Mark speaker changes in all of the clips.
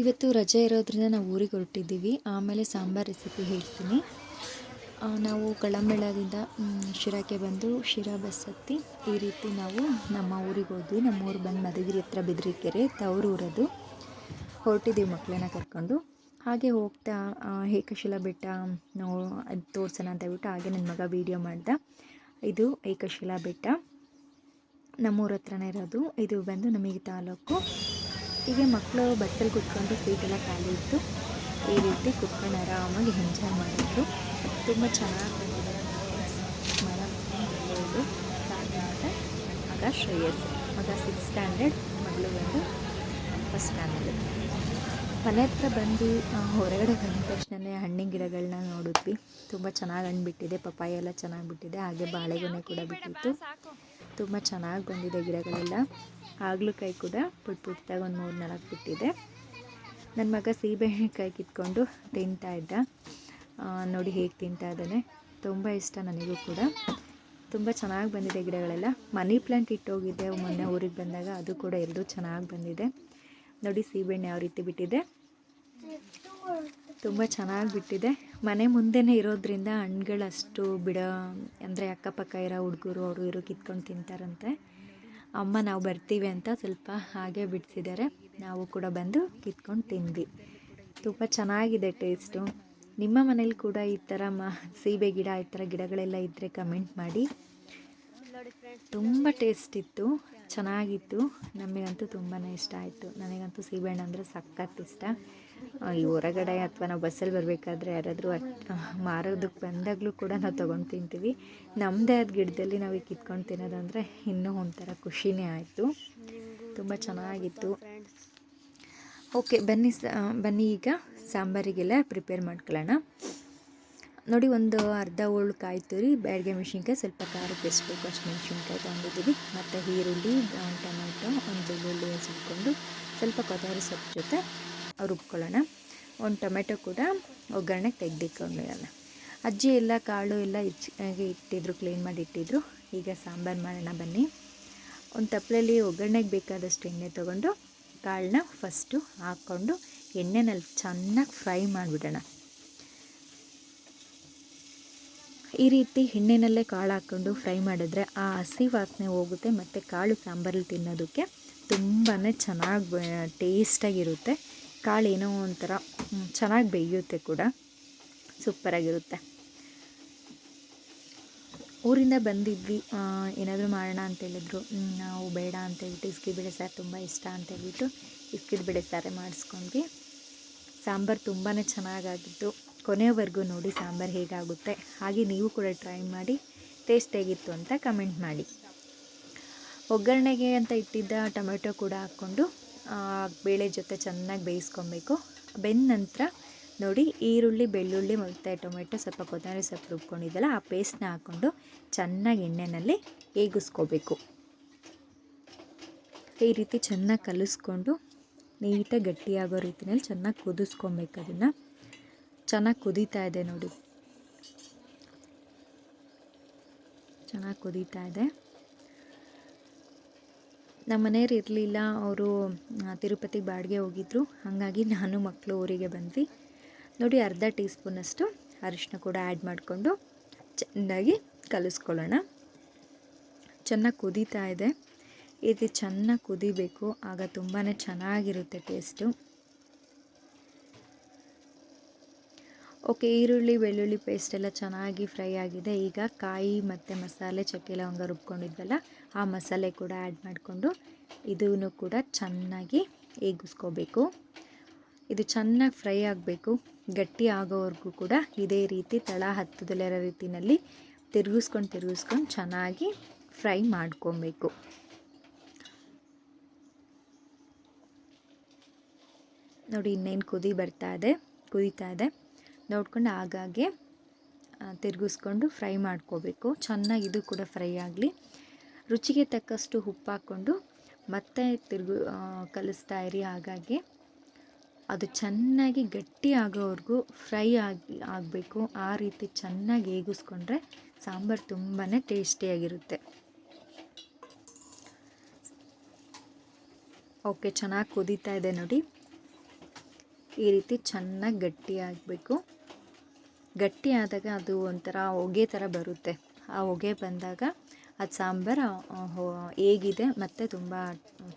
Speaker 1: ಇವತ್ತು ರಜೆ ಇರೋದ್ರಿಂದ ನಾವು ಊರಿಗೆ ಹೊರಟಿದ್ದೀವಿ. ಆಮೇಲೆ ಸಾಂಬಾರ್ ರೆಸಿಪಿ ಹೇಳ್ತೀನಿ. ನಾವು ಕಳಮೇಳದಿಂದ ಶಿರಾಕ್ಕೆ ಬಂದು ಶಿರಾ ಬಸ್ ಹತ್ತಿ ಈ ರೀತಿ ನಾವು ನಮ್ಮ ಊರಿಗೆ ಹೋದ್ವಿ. ನಮ್ಮ ಊರು ಬಂದು ಮಧುಗಿರಿ ಹತ್ರ ಬಿದ್ರಿಕೆರೆ, ತವರೂರದು. ಹೊರಟಿದ್ದೀವಿ ಮಕ್ಕಳನ್ನ ಕರ್ಕೊಂಡು. ಹಾಗೆ ಹೋಗ್ತಾ ಏಕಶಿಲ ಏಕಶಿಲಾ ಬೆಟ್ಟ, ನಾವು ಅದು ತೋರ್ಸೋಣ ಅಂತ ಹೇಳ್ಬಿಟ್ಟು ಹಾಗೆ ನನ್ನ ಮಗ ವೀಡಿಯೋ ಮಾಡ್ದ. ಇದು ಏಕಶಿಲಾ ಬೆಟ್ಟ. ನಮ್ಮೂರ ಹತ್ರನೇ ಇರೋದು. ಇದು ಬಂದು ನಮಗೆ ತಾಲೂಕು ಹೀಗೆ ಮಕ್ಕಳು ಬಸ್ಸಲ್ಲಿ ಕುತ್ಕೊಂಡು ಸೀಟೆಲ್ಲ ಖಾಲಿ ಇತ್ತು. ಈ ರೀತಿ ಕುತ್ಕೊಂಡು ಆರಾಮಾಗಿ ಎಂಜಾಯ್ ಮಾಡಿದ್ರು. ತುಂಬ ಚೆನ್ನಾಗಿ ಬಂದಿದೆ. ಮರ ಮತ್ತು ಮಗ ಶ್ರೇಯಸ್. ಮಗ ಸಿಕ್ಸ್ ಸ್ಟ್ಯಾಂಡರ್ಡ್ ಮಗಳು ಬಂದು ಫಸ್ಟ್ ಸ್ಟ್ಯಾಂಡರ್ಡ್ ಮನೆ ಹತ್ರ ಬಂದು ಹೊರಗಡೆ ಬಂದ ತಕ್ಷಣವೇ ಹಣ್ಣಿನ ಗಿಡಗಳನ್ನ ನೋಡಿದ್ವಿ. ತುಂಬ ಚೆನ್ನಾಗಿ ಹಣ್ಣು ಬಿಟ್ಟಿದೆ. ಪಪ್ಪಾಯ ಎಲ್ಲ ಚೆನ್ನಾಗಿ ಬಿಟ್ಟಿದೆ. ಹಾಗೆ ಬಾಳೆಗೊನೆ ಕೂಡ ಬಿಟ್ಟಿತ್ತು. ತುಂಬ ಚೆನ್ನಾಗಿ ಬಂದಿದೆ ಗಿಡಗಳೆಲ್ಲ. ಹಾಗಲಕಾಯಿ ಕೂಡ ಪುಟ್ ಪುಟ್ಟಾಗಿ ಒಂದು ಮೂರು ನಾಲ್ಕು ಬಿಟ್ಟಿದೆ. ನನ್ನ ಮಗ ಸೀಬೆಹಣ್ಣೆಕಾಯಿ ಕಿತ್ಕೊಂಡು ತಿಂತಾ ಇದ್ದ. ನೋಡಿ ಹೇಗೆ ತಿಂತಾ ಇದ್ದಾನೆ. ತುಂಬ ಇಷ್ಟ ನನಗೂ ಕೂಡ. ತುಂಬ ಚೆನ್ನಾಗಿ ಬಂದಿದೆ ಗಿಡಗಳೆಲ್ಲ. ಮನಿ ಪ್ಲ್ಯಾಂಟ್ ಇಟ್ಟೋಗಿದ್ದೆ ಮೊನ್ನೆ ಊರಿಗೆ ಬಂದಾಗ, ಅದು ಕೂಡ ಎರಡೂ ಚೆನ್ನಾಗಿ ಬಂದಿದೆ. ನೋಡಿ ಸೀಬೆಹಣ್ಣು ಯಾವ ರೀತಿ ಬಿಟ್ಟಿದೆ. ತುಂಬ ಚೆನ್ನಾಗಿ ಬಿಟ್ಟಿದೆ. ಮನೆ ಮುಂದೆನೇ ಇರೋದ್ರಿಂದ ಹಣ್ಣುಗಳಷ್ಟು ಬಿಡ, ಅಂದರೆ ಅಕ್ಕಪಕ್ಕ ಇರೋ ಹುಡುಗರು ಅವರು ಇರೋ ಕಿತ್ಕೊಂಡು ತಿಂತಾರಂತೆ. ಅಮ್ಮ, ನಾವು ಬರ್ತೀವಿ ಅಂತ ಸ್ವಲ್ಪ ಹಾಗೆ ಬಿಡಿಸಿದ್ದಾರೆ ನಾವು ಕೂಡ ಬಂದು ಕಿತ್ಕೊಂಡು ತಿಂದ್ವಿ. ತುಂಬ ಚೆನ್ನಾಗಿದೆ ಟೇಸ್ಟು. ನಿಮ್ಮ ಮನೇಲಿ ಕೂಡ ಈ ಥರ ಮ, ಸೀಬೆ ಗಿಡ, ಈ ಥರ ಗಿಡಗಳೆಲ್ಲ ಇದ್ದರೆ ಕಮೆಂಟ್ ಮಾಡಿ. ತುಂಬ ಟೇಸ್ಟ್ ಇತ್ತು, ಚೆನ್ನಾಗಿತ್ತು. ನಮಗಂತೂ ತುಂಬಾ ಇಷ್ಟ ಆಯಿತು. ನನಗಂತೂ ಸೀಬೆಹಣ್ಣು ಅಂದರೆ ಸಖತ್ ಇಷ್ಟ. ಈ ಹೊರಗಡೆ ಅಥವಾ ನಾವು ಬಸ್ಸಲ್ಲಿ ಬರಬೇಕಾದ್ರೆ ಯಾರಾದರೂ ಮಾರೋದಕ್ಕೆ ಬಂದಾಗಲೂ ಕೂಡ ನಾವು ತೊಗೊಂಡು ತಿಂತೀವಿ. ನಮ್ಮದೇ ಆದ ಗಿಡದಲ್ಲಿ ನಾವು ಕಿತ್ಕೊಂಡು ತಿನ್ನೋದಂದರೆ ಇನ್ನೂ ಒಂಥರ ಖುಷಿನೇ ಆಯಿತು. ತುಂಬ ಚೆನ್ನಾಗಿತ್ತು. ಓಕೆ, ಬನ್ನಿ ಬನ್ನಿ ಈಗ ಸಾಂಬಾರಿಗೆಲ್ಲ ಪ್ರಿಪೇರ್ ಮಾಡ್ಕೊಳ್ಳೋಣ. ನೋಡಿ, ಒಂದು ಅರ್ಧ ಹೋಳು ಕಾಯಿ ತುರಿ, ಬ್ಯಾಡಿಗೆ ಮೆಣಸಿನ್ಕಾಯಿ, ಸ್ವಲ್ಪ ಖಾರ ಬೇಯಿಸ್ಬೇಕು. ಬೇಕು ಅಷ್ಟು ಮೆಣಸಿನ್ಕಾಯಿ ತೊಗೊಂಡಿದ್ದೀವಿ. ಮತ್ತು ಈರುಳ್ಳಿ ಟೊಮೆಟೊ, ಒಂದು ಬೆಳ್ಳುಳ್ಳಿ ಹಸಿಟ್ಕೊಂಡು ಸ್ವಲ್ಪ ಕೊತ್ತಂಬರಿ ಸೊಪ್ಪು ಜೊತೆ ರುಬ್ಕೊಳ್ಳೋಣ. ಒಂದು ಟೊಮೆಟೊ ಕೂಡ ಒಗ್ಗರಣೆಗೆ ತೆಗೆದಿಟ್ಕೊಂಡಿರೋಣ ಅಜ್ಜಿ ಎಲ್ಲ ಕಾಳು ಎಲ್ಲ ಹೆಚ್ಚಾಗಿ ಇಟ್ಟಿದ್ರು, ಕ್ಲೀನ್ ಮಾಡಿ ಇಟ್ಟಿದ್ರು. ಈಗ ಸಾಂಬಾರು ಮಾಡೋಣ ಬನ್ನಿ. ಒಂದು ತಪ್ಪಲಲ್ಲಿ ಒಗ್ಗರಣೆಗೆ ಬೇಕಾದಷ್ಟು ಎಣ್ಣೆ ತೊಗೊಂಡು ಕಾಳನ್ನ ಫಸ್ಟು ಹಾಕ್ಕೊಂಡು ಎಣ್ಣೆನಲ್ಲಿ ಚೆನ್ನಾಗಿ ಫ್ರೈ ಮಾಡಿಬಿಡೋಣ. ಈ ರೀತಿ ಎಣ್ಣೆನಲ್ಲೇ ಕಾಳು ಹಾಕ್ಕೊಂಡು ಫ್ರೈ ಮಾಡಿದ್ರೆ ಆ ಹಸಿ ವಾಸನೆ ಹೋಗುತ್ತೆ ಮತ್ತು ಕಾಳು ಸಾಂಬಾರಲ್ಲಿ ತಿನ್ನೋದಕ್ಕೆ ತುಂಬಾ ಚೆನ್ನಾಗಿ ಟೇಸ್ಟಾಗಿರುತ್ತೆ. ಕಾಳು ಏನೋ ಒಂಥರ ಚೆನ್ನಾಗಿ ಬೇಯುತ್ತೆ ಕೂಡ. ಸೂಪರಾಗಿರುತ್ತೆ. ಊರಿಂದ ಬಂದಿದ್ವಿ ಏನಾದರೂ ಮಾಡೋಣ ಅಂತ ಹೇಳಿದ್ರು. ನಾವು ಬೇಡ ಅಂತ ಹೇಳ್ಬಿಟ್ಟು ಇಸ್ಕಿ ಬೇಳೆ ಸಾರು ತುಂಬ ಇಷ್ಟ ಅಂತ ಹೇಳ್ಬಿಟ್ಟು ಇಸ್ಕಿದ ಸಾರೇ ಮಾಡಿಸ್ಕೊಂಡ್ವಿ. ಸಾಂಬಾರು ತುಂಬಾ ಚೆನ್ನಾಗಾಗಿತ್ತು. ಕೊನೆಯವರೆಗೂ ನೋಡಿ ಸಾಂಬಾರು ಹೇಗಾಗುತ್ತೆ. ಹಾಗೆ ನೀವು ಕೂಡ ಟ್ರೈ ಮಾಡಿ, ಟೇಸ್ಟ್ ಹೇಗಿತ್ತು ಅಂತ ಕಮೆಂಟ್ ಮಾಡಿ. ಒಗ್ಗರಣೆಗೆ ಅಂತ ಇಟ್ಟಿದ್ದ ಟೊಮೆಟೊ ಕೂಡ ಹಾಕ್ಕೊಂಡು ಬೇಳೆ ಜೊತೆ ಚೆನ್ನಾಗಿ ಬೇಯಿಸ್ಕೊಬೇಕು. ಬೆಂದ ನಂತರ ನೋಡಿ ಈರುಳ್ಳಿ, ಬೆಳ್ಳುಳ್ಳಿ ಮತ್ತು ಟೊಮೆಟೊ, ಸ್ವಲ್ಪ ಕೊತ್ತಂಬರಿ ಸೊಪ್ಪು ರುಬ್ಕೊಂಡಿದ್ದಲ್ಲ ಆ ಪೇಸ್ಟ್ನ ಹಾಕ್ಕೊಂಡು ಚೆನ್ನಾಗಿ ಎಣ್ಣೆಯಲ್ಲಿ ಹೇಗಿಸ್ಕೋಬೇಕು. ಈ ರೀತಿ ಚೆನ್ನಾಗಿ ಕಲಿಸ್ಕೊಂಡು ನೀಟಾಗಿ ಗಟ್ಟಿಯಾಗೋ ರೀತಿಯಲ್ಲಿ ಚೆನ್ನಾಗಿ ಕುದಿಸ್ಕೊಬೇಕು ಅದನ್ನು. ಚೆನ್ನಾಗಿ ಕುದೀತಾ ಇದೆ ನೋಡಿ. ಚೆನ್ನಾಗಿ ಕುದೀತಾ ಇದೆ. ನಮ್ಮ ಮನೆಯವ್ರು ಇರಲಿಲ್ಲ, ಅವರು ತಿರುಪತಿಗೆ ಬಾಡಿಗೆ ಹೋಗಿದ್ರು. ಹಾಗಾಗಿ ನಾನು ಮಕ್ಕಳು ಊರಿಗೆ ಬಂದ್ವಿ. ನೋಡಿ, ಅರ್ಧ ಟೀ ಸ್ಪೂನಷ್ಟು ಅರಿಶಿನ ಕೂಡ ಆ್ಯಡ್ ಮಾಡಿಕೊಂಡು ಚೆನ್ನಾಗಿ ಕಲಿಸ್ಕೊಳ್ಳೋಣ. ಚೆನ್ನಾಗಿ ಕುದೀತಾ ಇದೆ. ಇದು ಚೆನ್ನಾಗಿ ಕುದಿಬೇಕು. ಆಗ ತುಂಬಾ ಚೆನ್ನಾಗಿರುತ್ತೆ ಟೇಸ್ಟು. ಓಕೆ, ಈರುಳ್ಳಿ, ಬೆಳ್ಳುಳ್ಳಿ ಪೇಸ್ಟ್ ಎಲ್ಲ ಚೆನ್ನಾಗಿ ಫ್ರೈ ಆಗಿದೆ. ಈಗ ಕಾಯಿ ಮತ್ತು ಮಸಾಲೆ ಚಕ್ಕೆ ಲವಂಗ ರುಬ್ಕೊಂಡಿದ್ವಲ್ಲ, ಆ ಮಸಾಲೆ ಕೂಡ ಆ್ಯಡ್ ಮಾಡಿಕೊಂಡು ಇದನ್ನು ಕೂಡ ಚೆನ್ನಾಗಿ ಏಗಿಸ್ಕೋಬೇಕು ಇದು ಚೆನ್ನಾಗಿ ಫ್ರೈ ಆಗಬೇಕು. ಗಟ್ಟಿ ಆಗೋವರೆಗೂ ಕೂಡ ಇದೇ ರೀತಿ ತಳ ಹತ್ತದಲ್ಲಿರೋ ರೀತಿಯಲ್ಲಿ ತಿರುಗಿಸ್ಕೊಂಡು ತಿರುಗಿಸ್ಕೊಂಡು ಚೆನ್ನಾಗಿ ಫ್ರೈ ಮಾಡ್ಕೊಬೇಕು. ನೋಡಿ, ಇನ್ನೇನು ಕುದಿ ಬರ್ತಾ ಇದೆ, ಕುದೀತಾ ಇದೆ. ನೋಡ್ಕೊಂಡು ಆಗಾಗ್ಗೆ ತಿರುಗಿಸ್ಕೊಂಡು ಫ್ರೈ ಮಾಡ್ಕೋಬೇಕು. ಚೆನ್ನಾಗಿ ಇದು ಕೂಡ ಫ್ರೈ ಆಗಲಿ. ರುಚಿಗೆ ತಕ್ಕಷ್ಟು ಉಪ್ಪು ಹಾಕ್ಕೊಂಡು ಮತ್ತೆ ತಿರುಗು ಕಲಿಸ್ತಾ ಇರಿ ಹಾಗಾಗಿ ಅದು ಚೆನ್ನಾಗಿ ಗಟ್ಟಿ ಆಗೋವರೆಗೂ ಫ್ರೈ ಆಗಿ, ಆಗಬೇಕು. ಆ ರೀತಿ ಚೆನ್ನಾಗಿ ಏಗಿಸ್ಕೊಂಡ್ರೆ ಸಾಂಬಾರು ತುಂಬಾ ಟೇಸ್ಟಿಯಾಗಿರುತ್ತೆ. ಓಕೆ, ಚೆನ್ನಾಗಿ ಕುದೀತಾ ಇದೆ ನೋಡಿ. ಈ ರೀತಿ ಚೆನ್ನಾಗಿ ಗಟ್ಟಿ ಆಗಬೇಕು. ಗಟ್ಟಿ ಆದಾಗ ಅದು ಒಂಥರ ಹೊಗೆ ಥರ ಬರುತ್ತೆ. ಆ ಹೊಗೆ ಬಂದಾಗ ಅದು ಸಾಂಬಾರು ಹೇಗಿದೆ ಮತ್ತು ತುಂಬ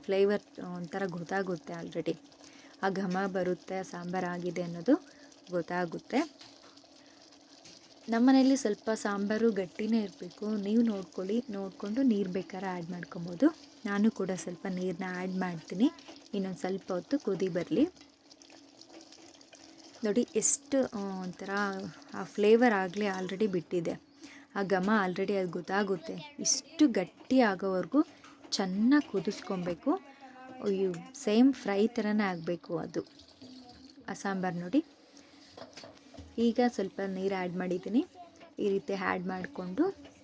Speaker 1: ಫ್ಲೇವರ್ ಒಂಥರ ಗೊತ್ತಾಗುತ್ತೆ ಆಲ್ರೆಡಿ ಆ ಘಮ ಬರುತ್ತೆ ಸಾಂಬಾರು ಆಗಿದೆ ಅನ್ನೋದು ಗೊತ್ತಾಗುತ್ತೆ. ನಮ್ಮನೇಲಿ ಸ್ವಲ್ಪ ಸಾಂಬಾರು ಗಟ್ಟಿನೇ ಇರಬೇಕು. ನೀವು ನೋಡ್ಕೊಳ್ಳಿ, ನೋಡಿಕೊಂಡು ನೀರು ಬೇಕಾದ್ರೆ ಆ್ಯಡ್ ಮಾಡ್ಕೊಬೋದು. ನಾನು ಕೂಡ ಸ್ವಲ್ಪ ನೀರನ್ನ ಆ್ಯಡ್ ಮಾಡ್ತೀನಿ. ಇನ್ನೊಂದು ಸ್ವಲ್ಪ ಹೊತ್ತು ಕುದಿ ಬರಲಿ. ನೋಡಿ ಎಷ್ಟು ಒಂಥರ, ಆ ಫ್ಲೇವರ್ ಆಗಲೇ ಆಲ್ರೆಡಿ ಬಿಟ್ಟಿದೆ. ಆ ಘಮ ಆಲ್ರೆಡಿ ಅದು ಗೊತ್ತಾಗುತ್ತೆ. ಇಷ್ಟು ಗಟ್ಟಿ ಆಗೋವರೆಗೂ ಚೆನ್ನಾಗಿ ಕುದಿಸ್ಕೊಬೇಕು. ಸೇಮ್ ಫ್ರೈ ಥರನೇ ಆಗಬೇಕು ಅದು. ಆ ಸಾಂಬಾರು ನೋಡಿ. ಈಗ ಸ್ವಲ್ಪ ನೀರು ಆ್ಯಡ್ ಮಾಡಿದ್ದೀನಿ. ಈ ರೀತಿ ಆ್ಯಡ್ ಮಾಡಿಕೊಂಡು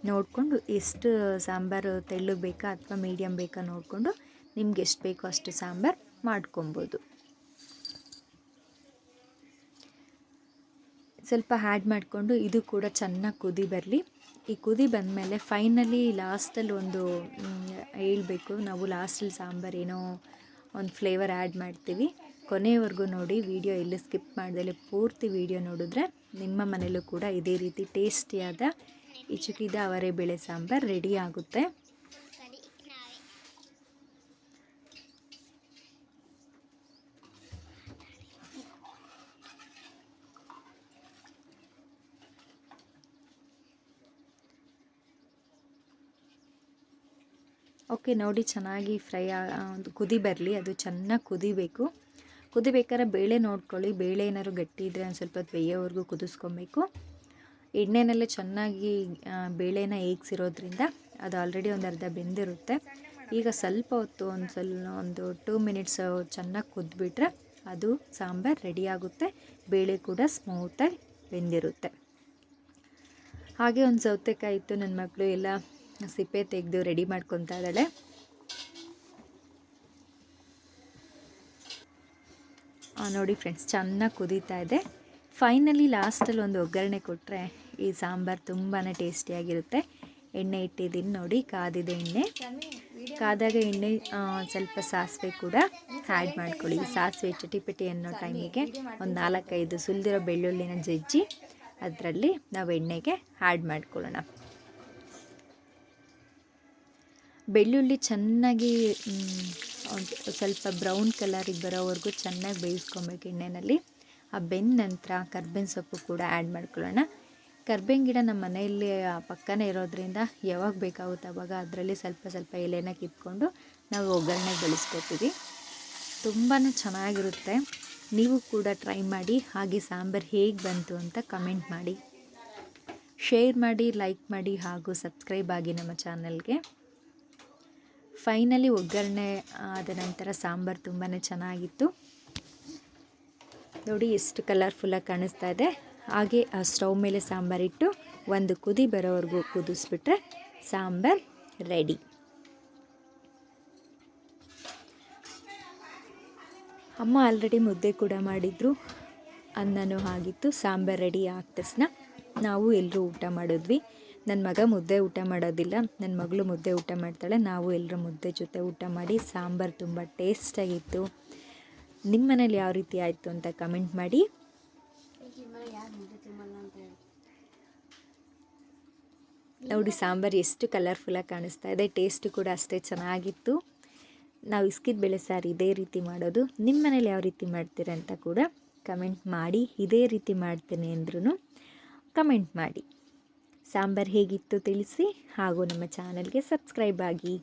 Speaker 1: ನೋಡಿಕೊಂಡು ಎಷ್ಟು ಸಾಂಬಾರು ತೆಳ್ಳಗೆ ಬೇಕಾ ಅಥವಾ ಮೀಡಿಯಮ್ ಬೇಕಾ ನೋಡಿಕೊಂಡು ನಿಮ್ಗೆ ಎಷ್ಟು ಬೇಕೋ ಅಷ್ಟು ಸಾಂಬಾರು ಮಾಡ್ಕೊಬೋದು. ಸ್ವಲ್ಪ ಆ್ಯಡ್ ಮಾಡಿಕೊಂಡು ಇದು ಕೂಡ ಚೆನ್ನಾಗಿ ಕುದಿ ಬರಲಿ. ಈ ಕುದಿ ಬಂದಮೇಲೆ ಫೈನಲಿ ಲಾಸ್ಟಲ್ಲಿ ಒಂದು ಹೇಳಬೇಕು. ನಾವು ಲಾಸ್ಟಲ್ಲಿ ಸಾಂಬಾರು ಏನೋ ಒಂದು ಫ್ಲೇವರ್ ಆ್ಯಡ್ ಮಾಡ್ತೀವಿ. ಕೊನೆಯವರೆಗೂ ನೋಡಿ ವಿಡಿಯೋ ಎಲ್ಲೂ ಸ್ಕಿಪ್ ಮಾಡ್ದಲೆ ಪೂರ್ತಿ ವಿಡಿಯೋ ನೋಡಿದ್ರೆ ನಿಮ್ಮ ಮನೇಲೂ ಕೂಡ ಇದೇ ರೀತಿ ಟೇಸ್ಟಿಯಾದ ಇಚುಕಿದ ಅವರೆ ಬೇಳೆ ಸಾಂಬಾರು ರೆಡಿ ಆಗುತ್ತೆ. ಓಕೆ, ನೋಡಿ ಚೆನ್ನಾಗಿ ಫ್ರೈ ಒಂದು ಕುದಿ ಬರಲಿ, ಅದು ಚೆನ್ನಾಗಿ ಕುದಿಬೇಕು. ಕುದಿಬೇಕಾದ್ರೆ ಬೇಳೆ ನೋಡ್ಕೊಳ್ಳಿ, ಬೇಳೆ ಏನಾದ್ರು ಗಟ್ಟಿ ಇದ್ದರೆ ಒಂದು ಸ್ವಲ್ಪ ಬೇಯೋವರೆಗೂ ಕುದಿಸ್ಕೊಬೇಕು. ಎಣ್ಣೆನಲ್ಲೇ ಚೆನ್ನಾಗಿ ಬೇಳೆನ ಏಗ್ಸಿರೋದ್ರಿಂದ ಅದು ಆಲ್ರೆಡಿ ಒಂದು ಅರ್ಧ ಬೆಂದಿರುತ್ತೆ. ಈಗ ಸ್ವಲ್ಪ ಹೊತ್ತು ಒಂದು ಸ್ವಲ್ಪ ಒಂದು ಟೂ ಮಿನಿಟ್ಸ್ ಚೆನ್ನಾಗಿ ಕುದ್ಬಿಟ್ರೆ ಅದು ಸಾಂಬಾರು ರೆಡಿಯಾಗುತ್ತೆ ಬೇಳೆ ಕೂಡ ಸ್ಮೂತಾಗಿ ಬೆಂದಿರುತ್ತೆ. ಹಾಗೆ ಒಂದು ಸೌತೆಕಾಯಿ ಇತ್ತು ನನ್ನ ಮಕ್ಕಳು ಎಲ್ಲ ಸಿಪ್ಪೆ ತೆಗೆದು ರೆಡಿ ಮಾಡ್ಕೊತಾ ಇದ್ದಾಳೆ. ನೋಡಿ ಫ್ರೆಂಡ್ಸ್ ಚೆನ್ನಾಗಿ ಕುದೀತಾ ಇದೆ. ಫೈನಲಿ ಲಾಸ್ಟಲ್ಲಿ ಒಂದು ಒಗ್ಗರಣೆ ಕೊಟ್ಟರೆ ಈ ಸಾಂಬಾರು ತುಂಬಾ ಟೇಸ್ಟಿಯಾಗಿರುತ್ತೆ ಎಣ್ಣೆ ಇಟ್ಟಿದ್ದೀನಿ ನೋಡಿ, ಕಾದಿದೆ ಎಣ್ಣೆ. ಕಾದಾಗ ಎಣ್ಣೆ ಸ್ವಲ್ಪ ಸಾಸಿವೆ ಕೂಡ ಆ್ಯಡ್ ಮಾಡ್ಕೊಳ್ಳಿ. ಸಾಸಿವೆ ಚಟಿಪಟಿ ಅನ್ನೋ ಟೈಮಿಗೆ ಒಂದು ನಾಲ್ಕೈದು ಸುಲಿದಿರೋ ಬೆಳ್ಳುಳ್ಳಿನ ಜಜ್ಜಿ ಅದರಲ್ಲಿ ನಾವು ಎಣ್ಣೆಗೆ ಆ್ಯಡ್ ಮಾಡ್ಕೊಳ್ಳೋಣ. ಬೆಳ್ಳುಳ್ಳಿ ಚೆನ್ನಾಗಿ ಸ್ವಲ್ಪ ಬ್ರೌನ್ ಕಲರಿಗೆ ಬರೋವರೆಗೂ ಚೆನ್ನಾಗಿ ಬೇಯಿಸ್ಕೊಬೇಕು ಎಣ್ಣೆಯಲ್ಲಿ ಆ ಬೆಂದ ನಂತರ ಕರ್ಬೇವಿನ ಸೊಪ್ಪು ಕೂಡ ಆ್ಯಡ್ ಮಾಡ್ಕೊಳ್ಳೋಣ. ಕರ್ಬೇವಿನ ಗಿಡ ನಮ್ಮ ಮನೆಯಲ್ಲಿ ಪಕ್ಕನೇ ಇರೋದ್ರಿಂದ ಯಾವಾಗ ಬೇಕಾಗುತ್ತೆ ಅವಾಗ ಅದರಲ್ಲಿ ಸ್ವಲ್ಪ ಸ್ವಲ್ಪ ಎಲೆನ ಕಿತ್ಕೊಂಡು ನಾವು ಒಗ್ಗರಣೆ ಬೆಳೆಸ್ಕೊತೀವಿ. ತುಂಬಾ ಚೆನ್ನಾಗಿರುತ್ತೆ. ನೀವು ಕೂಡ ಟ್ರೈ ಮಾಡಿ, ಹಾಗೆ ಸಾಂಬಾರು ಹೇಗೆ ಬಂತು ಅಂತ ಕಮೆಂಟ್ ಮಾಡಿ. ಶೇರ್ ಮಾಡಿ, ಲೈಕ್ ಮಾಡಿ ಹಾಗೂ ಸಬ್ಸ್ಕ್ರೈಬ್ ಆಗಿ ನಮ್ಮ ಚಾನಲ್ಗೆ. ಫೈನಲಿ ಒಗ್ಗರಣೆ ಆದ ನಂತರ ಸಾಂಬಾರು ತುಂಬಾ ಚೆನ್ನಾಗಿತ್ತು. ನೋಡಿ ಎಷ್ಟು ಕಲರ್ಫುಲ್ಲಾಗಿ ಕಾಣಿಸ್ತಾ ಇದೆ. ಹಾಗೆ ಆ ಸ್ಟವ್ ಮೇಲೆ ಸಾಂಬಾರಿಟ್ಟು ಒಂದು ಕುದಿ ಬರೋವರೆಗೂ ಕುದಿಸ್ಬಿಟ್ರೆ ಸಾಂಬಾರು ರೆಡಿ ಅಮ್ಮ ಆಲ್ರೆಡಿ ಮುದ್ದೆ ಕೂಡ ಮಾಡಿದ್ರು. ಅನ್ನನೂ ಆಗಿತ್ತು, ಸಾಂಬಾರು ರೆಡಿ ಆದ ತಕ್ಷಣ ನಾವು ಎಲ್ಲರೂ ಊಟ ಮಾಡಿದ್ವಿ. ನನ್ನ ಮಗ ಮುದ್ದೆ ಊಟ ಮಾಡೋದಿಲ್ಲ ನನ್ನ ಮಗಳು ಮುದ್ದೆ ಊಟ ಮಾಡ್ತಾಳೆ, ನಾವು ಎಲ್ಲರೂ ಮುದ್ದೆ ಜೊತೆ ಊಟ ಮಾಡಿ ಸಾಂಬಾರು ತುಂಬ ಟೇಸ್ಟಾಗಿತ್ತು. ನಿಮ್ಮ ಮನೇಲಿ ಯಾವ ರೀತಿ ಆಯಿತು ಅಂತ ಕಮೆಂಟ್ ಮಾಡಿ. ನೋಡಿ ಸಾಂಬಾರು ಎಷ್ಟು ಕಲರ್ಫುಲ್ಲಾಗಿ ಕಾಣಿಸ್ತಾ ಇದೆ, ಟೇಸ್ಟು ಕೂಡ ಅಷ್ಟೇ ಚೆನ್ನಾಗಿತ್ತು. ನಾವು ಇಸ್ಕಿದ ಬೆಳೆ ಸಾರು ಇದೇ ರೀತಿ ಮಾಡೋದು. ನಿಮ್ಮ ಮನೇಲಿ ಯಾವ ರೀತಿ ಮಾಡ್ತೀರ ಅಂತ ಕೂಡ ಕಮೆಂಟ್ ಮಾಡಿ, ಇದೇ ರೀತಿ ಮಾಡ್ತೇನೆ ಅಂದ್ರೂ ಕಮೆಂಟ್ ಮಾಡಿ. ಸಾಂಬಾರು ಹೇಗಿತ್ತು ತಿಳಿಸಿ ಹಾಗೂ ನಮ್ಮ ಚಾನಲ್ಗೆ ಸಬ್ಸ್ಕ್ರೈಬ್ ಆಗಿ.